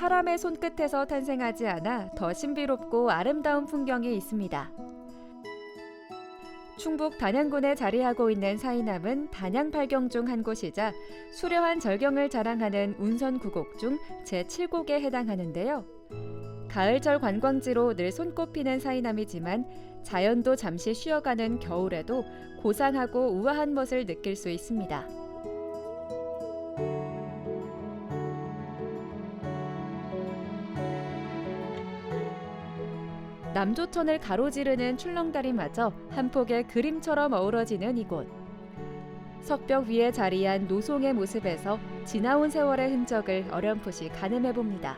사람의 손끝에서 탄생하지 않아 더 신비롭고 아름다운 풍경이 있습니다. 충북 단양군에 자리하고 있는 사이남은 단양 팔경 중 한 곳이자 수려한 절경을 자랑하는 운선 구곡 중 제7곡에 해당하는데요. 가을철 관광지로 늘 손꼽히는 사이남이지만 자연도 잠시 쉬어가는 겨울에도 고상하고 우아한 멋을 느낄 수 있습니다. 남조천을 가로지르는 출렁다리마저 한 폭의 그림처럼 어우러지는 이곳. 석벽 위에 자리한 노송의 모습에서 지나온 세월의 흔적을 어렴풋이 가늠해 봅니다.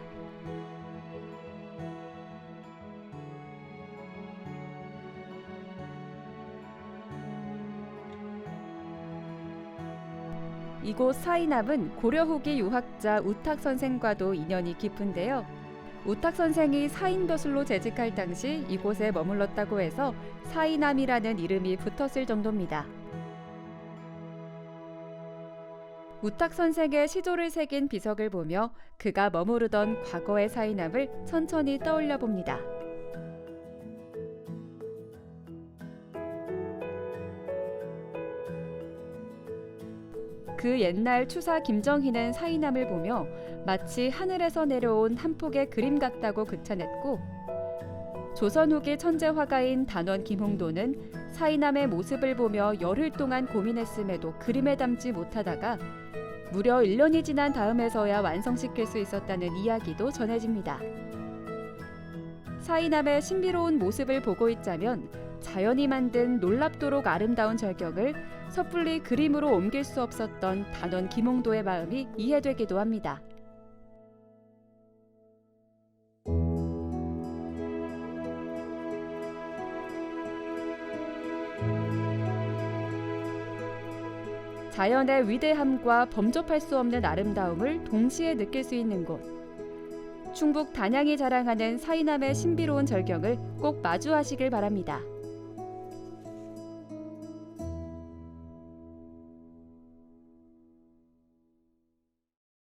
이곳 사이남은 고려 후기 유학자 우탁 선생과도 인연이 깊은데요. 우탁 선생이 사인벼슬로 재직할 당시 이곳에 머물렀다고 해서 사이남이라는 이름이 붙었을 정도입니다. 우탁 선생의 시조를 새긴 비석을 보며 그가 머무르던 과거의 사이남을 천천히 떠올려 봅니다. 그 옛날 추사 김정희는 사이남을 보며 마치 하늘에서 내려온 한 폭의 그림 같다고 극찬했고 조선 후기 천재 화가인 단원 김홍도는 사이남의 모습을 보며 열흘 동안 고민했음에도 그림에 담지 못하다가 무려 1년이 지난 다음에서야 완성시킬 수 있었다는 이야기도 전해집니다. 사이남의 신비로운 모습을 보고 있자면 자연이 만든 놀랍도록 아름다운 절경을 섣불리 그림으로 옮길 수 없었던 단원 김홍도의 마음이 이해되기도 합니다. 자연의 위대함과 범접할 수 없는 아름다움을 동시에 느낄 수 있는 곳. 충북 단양이 자랑하는 사이남의 신비로운 절경을 꼭 마주하시길 바랍니다.